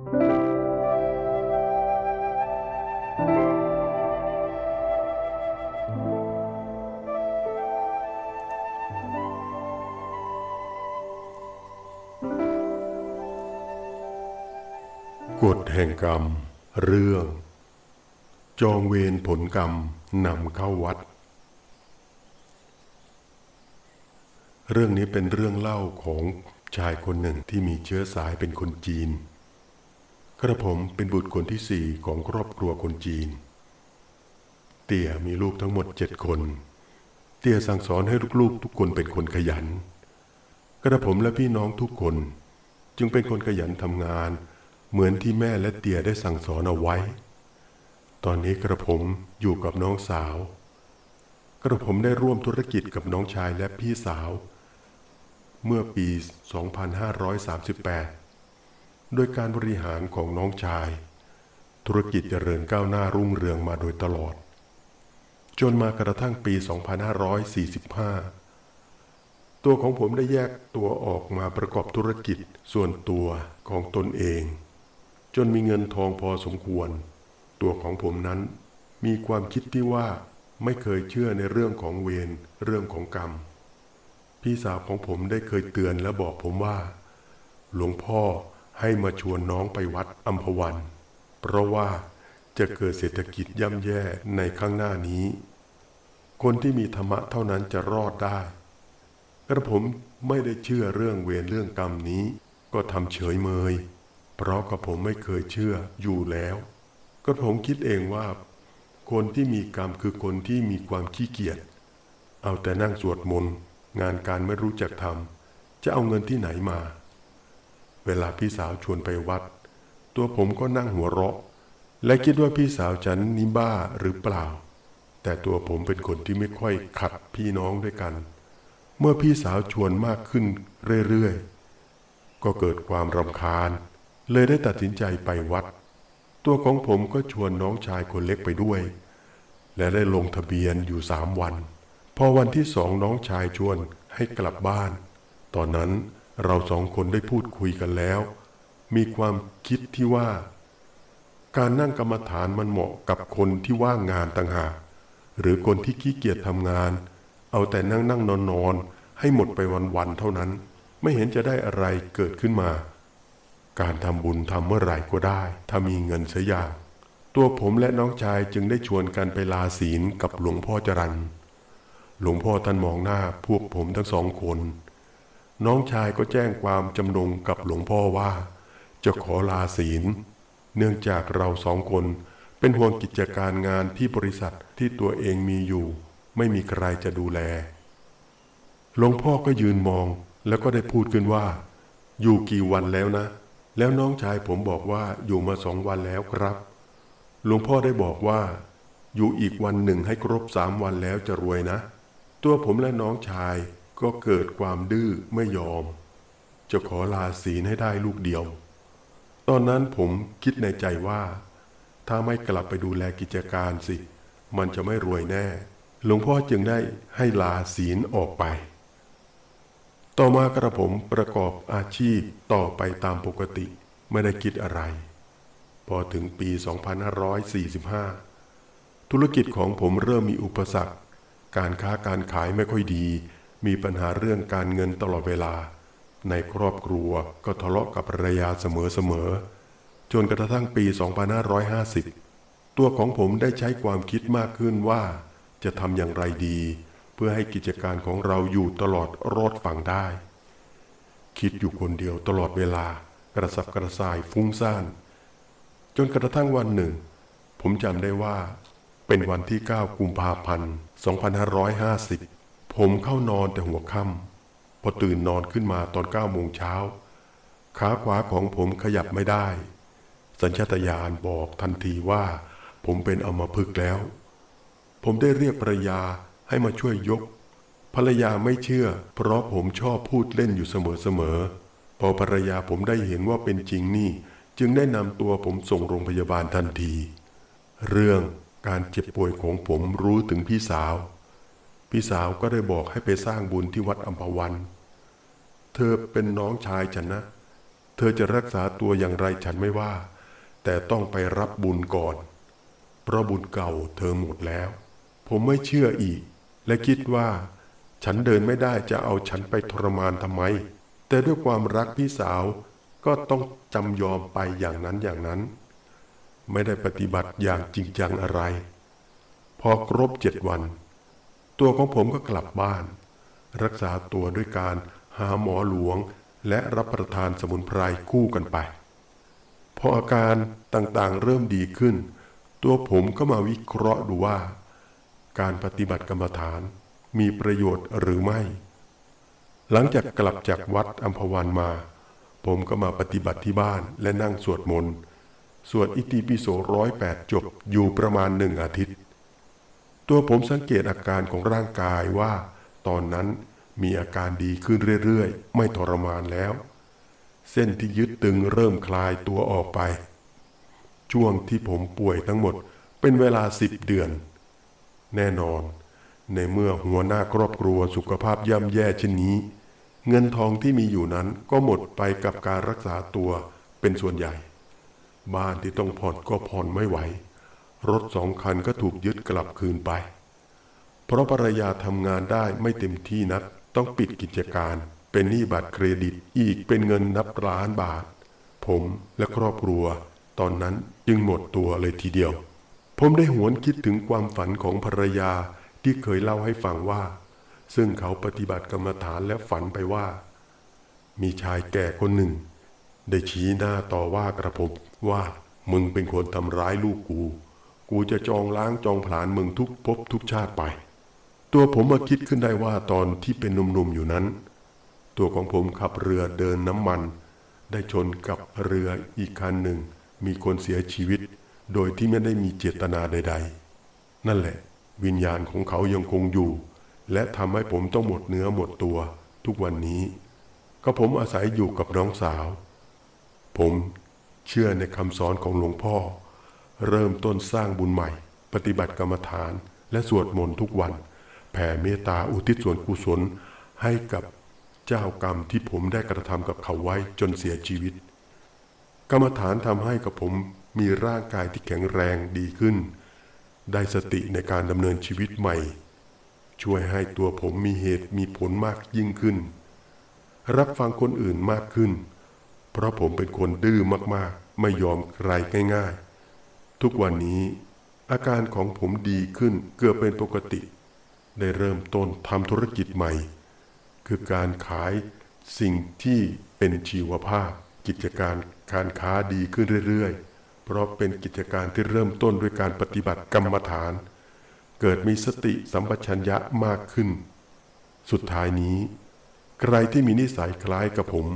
กฎแห่งกรรม เรื่อง จองเวรผลกรรมนำเข้าวัด เรื่องนี้เป็นเรื่องเล่าของชายคนหนึ่งที่มีเชื้อสายเป็นคนจีน กระผมเป็นบุตรคนที่สี่ของครอบครัวคนจีน เตี่ยมีลูกทั้งหมดเจ็ดคน เตี่ยสั่งสอนให้ลูกๆทุกคนเป็นคนขยัน กระผมและพี่น้องทุกคน จึงเป็นคนขยันทำงาน เหมือนที่แม่และเตี่ยได้สั่งสอนเอาไว้ ตอนนี้กระผมอยู่กับน้องสาว กระผมได้ร่วมธุรกิจกับน้องชายและพี่สาว เมื่อปี 2538 โดยการบริหารของน้องชาย ธุรกิจเจริญก้าวหน้ารุ่งเรืองมาโดยตลอด จนมากระทั่งปี 2545 ตัวของผมได้แยกตัวออกมาประกอบธุรกิจส่วนตัวของตนเอง จนมีเงินทองพอสมควร ตัวของผมนั้นมีความคิดที่ว่าไม่เคยเชื่อในเรื่องของเวรเรื่องของกรรม พี่สาวของผมได้เคยเตือนและบอกผมว่า หลวงพ่อ ให้มาชวนน้องไปวัดอัมพวัน เพราะว่าจะเกิดเศรษฐกิจย่ำแย่ในข้างหน้านี้ คนที่มีธรรมะเท่านั้นจะรอดได้ กระผมไม่ได้เชื่อเรื่องเวรเรื่องกรรมนี้ ก็ทำเฉยเมย เพราะกระผมไม่เคยเชื่ออยู่แล้ว กระผมคิดเองว่า คนที่มีกรรมคือคนที่มีความขี้เกียจ เอาแต่นั่งสวดมนต์งานการไม่รู้จักทำจะเอาเงินที่ไหนมา เวลาพี่สาวชวนไปวัด ตัวผมก็นั่งหัวเราะ และคิดว่าพี่สาวฉันนี่บ้าหรือเปล่า แต่ตัวผมเป็นคนที่ไม่ค่อยขัดพี่น้องด้วยกัน เมื่อพี่สาวชวนมากขึ้นเรื่อยๆ ก็เกิดความรำคาญ เลยได้ตัดสินใจไปวัด ตัวของผมก็ชวนน้องชายคนเล็กไปด้วย และได้ลงทะเบียนอยู่สามวัน พอวันที่สองน้องชายชวนให้กลับบ้าน ตอนนั้น เราสองคนได้พูดคุยกันแล้ว มีความคิดที่ว่า การนั่งกรรมฐานมันเหมาะกับคนที่ว่างงานต่างหากหรือคนที่ขี้เกียจทำงาน เอาแต่นั่งนั่งนอนนอนให้หมดไปวันๆเท่านั้น ไม่เห็นจะได้อะไรเกิดขึ้นมา การทำบุญทำเมื่อไหร่ก็ได้ ถ้ามีเงินเสียอย่าง ตัวผมและน้องชายจึงได้ชวนกันไปลาศีลกับหลวงพ่อจรันหลวงพ่อท่านมองหน้าพวกผมทั้งสองคน น้องชายก็แจ้งความจำนงกับหลวงพ่อว่า จะขอลาศีล เนื่องจากเราสองคนเป็นห่วงกิจการงานที่บริษัทที่ตัวเองมีอยู่ ไม่มีใครจะดูแล หลวงพ่อก็ยืนมองแล้วก็ได้พูดขึ้นว่า อยู่กี่วันแล้วนะ แล้วน้องชายผมบอกว่าอยู่มาสองวันแล้วครับ หลวงพ่อได้บอกว่า อยู่อีกวันหนึ่งให้ครบสามวันแล้วจะรวยนะ ตัวผมและน้องชาย ก็เกิดความดื้อไม่ยอม จะขอลาศีลให้ได้ลูกเดียว ตอนนั้นผมคิดในใจว่า ถ้าไม่กลับไปดูแลกิจการสิ มันจะไม่รวยแน่ หลวงพ่อจึงได้ให้ลาศีลออกไป ต่อมากระผมประกอบอาชีพต่อไปตามปกติไม่ได้คิดอะไร พอถึงปี 2545 ธุรกิจของผมเริ่มมีอุปสรรค การค้าการขายไม่ค่อยดี มีปัญหาเรื่องการเงินตลอดเวลา ในครอบครัวก็ทะเลาะกับภรรยาเสมอๆจนกระทั่งปี 2550 ตัวของผมได้ใช้ความคิดมากขึ้นว่า จะทำอย่างไรดี เพื่อให้กิจการของเราอยู่ตลอดรอดฝั่งได้ คิดอยู่คนเดียวตลอดเวลากระสับกระส่ายฟุ้งซ่านจนกระทั่งวันหนึ่ง ผมจำได้ว่า เป็นวันที่ 9 กุมภาพันธ์ 2550 ผมเข้านอนแต่หัวค่ำพอตื่นนอนขึ้นมาตอน9โมงเช้าขาขวาของผมขยับไม่ได้ สัญชาตญาณบอกทันทีว่า ผมเป็นอมพฤกแล้ว ผมได้เรียกภรรยาให้มาช่วยยก ภรรยาไม่เชื่อ เพราะผมชอบพูดเล่นอยู่เสมอๆพอภรรยาผมได้เห็นว่าเป็นจริงนี่ จึงได้นำตัวผมส่งโรงพยาบาลทันที เรื่องการเจ็บป่วยของผมรู้ถึงพี่สาว พี่สาวก็ได้บอกให้ไปสร้างบุญที่วัดอัมพวัน เธอเป็นน้องชายฉันนะเเธอจะรักษาตัวอย่างไรฉันไม่ว่า แต่ต้องไปรับบุญก่อน เพราะบุญเก่าเธอหมดแล้ว ผมไม่เชื่ออีก และคิดว่า ฉันเดินไม่ได้จะเอาฉันไปทรมานทำไม แต่ด้วยความรักพี่สาวก็ต้องจำยอมไปอย่างนั้นอย่างนั้น ไม่ได้ปฏิบัติอย่างจริงจังอะไร พอครบเจ็ดวัน ตัวของผมก็กลับบ้าน รักษาตัวด้วยการหาหมอหลวง และรับประทานสมุนไพรคู่กันไป พออาการต่างๆเริ่มดีขึ้น ตัวผมก็มาวิเคราะห์ดูว่า การปฏิบัติกรรมฐานมีประโยชน์หรือไม่ หลังจากกลับจากวัดอัมพวันมา ผมก็มาปฏิบัติที่บ้านและนั่งสวดมนต์สวดอิติปิโสร้อยแปดจบอยู่ประมาณหนึ่งอาทิตย์ ตัวผมสังเกตอาการของร่างกายว่า ตอนนั้นมีอาการดีขึ้นเรื่อยๆ ไม่ทรมานแล้ว เส้นที่ยึดตึงเริ่มคลายตัวออกไป ช่วงที่ผมป่วยทั้งหมดเป็นเวลาสิบเดือน แน่นอน ในเมื่อหัวหน้าครอบครัวสุขภาพย่ำแย่เช่นนี้ เงินทองที่มีอยู่นั้นก็หมดไปกับการรักษาตัวเป็นส่วนใหญ่ บ้านที่ต้องผ่อนก็ผ่อนไม่ไหว รถสองคันก็ถูกยึดกลับคืนไป เพราะภรรยาทำงานได้ไม่เต็มที่นัก ต้องปิดกิจการ เป็นหนี้บัตรเครดิตอีกเป็นเงินนับล้านบาท ผมและครอบครัว ตอนนั้นจึงหมดตัวเลยทีเดียว ผมได้หวนคิดถึงความฝันของภรรยาที่เคยเล่าให้ฟังว่า ซึ่งเขาปฏิบัติกรรมฐานและฝันไปว่า มีชายแก่คนหนึ่ง ได้ชี้หน้าต่อว่ากระผมว่ามึงเป็นคนทำร้ายลูกกู กูจะจองล้างจองผลาญมึงทุกภพทุกชาติไป ตัวผมมาคิดขึ้นได้ว่าตอนที่เป็นหนุ่มๆอยู่นั้น ตัวของผมขับเรือเดินน้ำมัน ได้ชนกับเรืออีกคันหนึ่ง มีคนเสียชีวิต โดยที่ไม่ได้มีเจตนาใด ๆ นั่นแหละ วิญญาณของเขายังคงอยู่ และทำให้ผมต้องหมดเนื้อหมดตัว ทุกวันนี้ ก็ผมอาศัยอยู่กับน้องสาว ผมเชื่อในคำสอนของหลวงพ่อ เริ่มต้นสร้างบุญใหม่ ปฏิบัติกรรมฐาน และสวดมนต์ทุกวัน แผ่เมตตาอุทิศส่วนกุศลให้กับเจ้ากรรมที่ผมได้กระทำกับเขาไว้จนเสียชีวิต กรรมฐานทำให้กับผมมีร่างกายที่แข็งแรงดีขึ้น ได้สติในการดำเนินชีวิตใหม่ ช่วยให้ตัวผมมีเหตุมีผลมากยิ่งขึ้น รับฟังคนอื่นมากขึ้น เพราะผมเป็นคนดื้อมากๆ ไม่ยอมใครง่ายๆ ทุกวันนี้อาการของผมดีขึ้นเกือบเป็นปกติ ได้เริ่มต้นทำธุรกิจใหม่ คือการขายสิ่งที่เป็นชีวภาพ กิจการการค้าดีขึ้นเรื่อยๆ เพราะเป็นกิจการที่เริ่มต้นด้วยการปฏิบัติกรรมฐาน เกิดมีสติสัมปชัญญะมากขึ้น สุดท้ายนี้ ใครที่มีนิสัยคล้ายกับผม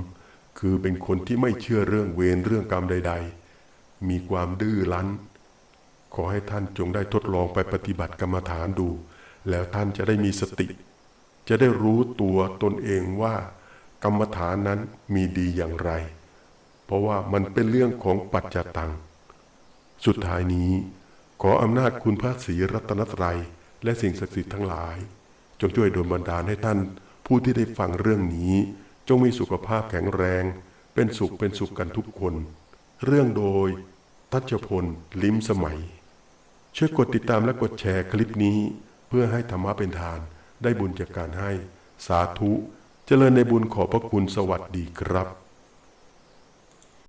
คือเป็นคนที่ไม่เชื่อเรื่องเวรเรื่องกรรมใด ๆ มีความดื้อรั้น ขอให้ท่านจงได้ทดลองไปปฏิบัติกรรมฐานดู แล้วท่านจะได้มีสติ จะได้รู้ตัวตนเองว่า กรรมฐานนั้นมีดีอย่างไร เพราะว่ามันเป็นเรื่องของปัจจตัง สุดท้ายนี้ ขออำนาจคุณพระศรีรัตนตรัย และสิ่งศักดิ์สิทธิ์ทั้งหลาย จงช่วยดลบันดาลให้ท่าน ผู้ที่ได้ฟังเรื่องนี้ จงมีสุขภาพแข็งแรง เป็นสุขเป็นสุขกันทุกคน เรื่องโดยทัชพล ลิ้มสมัย ช่วยกดติดตามและกดแชร์คลิปนี้ เพื่อให้ธรรมะเป็นทาน ได้บุญจากการให้ สาธุเจริญในบุญขอบพระคุณสวัสดีครับ